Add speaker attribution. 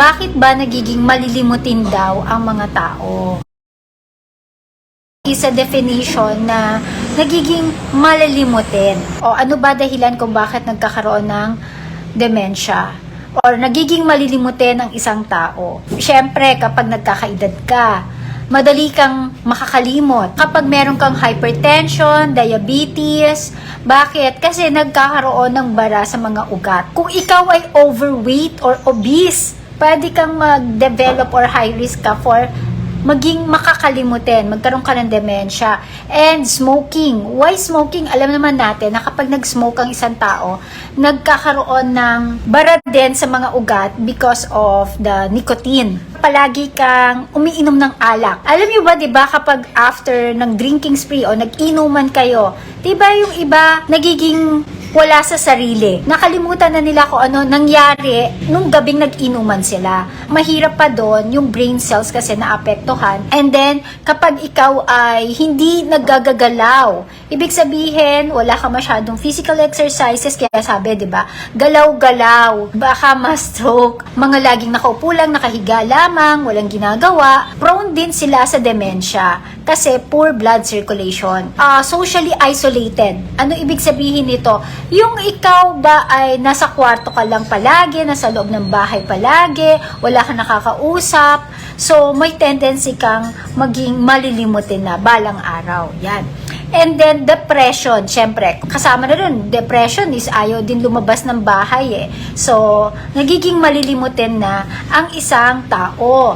Speaker 1: bakit ba nagiging malilimutin daw ang mga tao? Isa definition na nagiging malilimutin. O ano ba dahilan kung bakit nagkakaroon ng dementia? Or nagiging malilimutin ang isang tao? Siyempre, kapag nagkakaedad ka, madali kang makakalimot. Kapag meron kang hypertension, diabetes, bakit? Kasi nagkakaroon ng bara sa mga ugat. Kung ikaw ay overweight or obese, pwede kang mag-develop or high risk ka for maging makakalimutin, magkaroon ka ng dementia. And smoking. Why smoking? Alam naman natin na kapag nag-smoke ang isang tao, nagkakaroon ng bara din sa mga ugat because of the nicotine. Palagi kang umiinom ng alak. Alam niyo ba, 'di ba, kapag after ng drinking spree o nag-inuman kayo, 'di ba yung iba nagiging wala sa sarili. Nakalimutan na nila kung ano nangyari nung gabing nag-inuman sila. Mahirap pa doon yung brain cells kasi naapektuhan. And then, kapag ikaw ay hindi naggagagalaw, ibig sabihin, wala ka masyadong physical exercises, kaya sabi, di ba, galaw-galaw, baka ma-stroke, mga laging nakaupo lang, nakahiga lamang, walang ginagawa, prone din sila sa dementia kasi poor blood circulation. Ah, socially isolated. Ano ibig sabihin nito? Yung ikaw ba ay nasa kwarto ka lang palagi, nasa loob ng bahay palagi, wala kang nakakausap, so may tendency kang maging malilimutin na balang araw. Yan. And then, depression, syempre, kasama na rin, depression is ayaw din lumabas ng bahay eh. So, nagiging malilimutin na ang isang tao.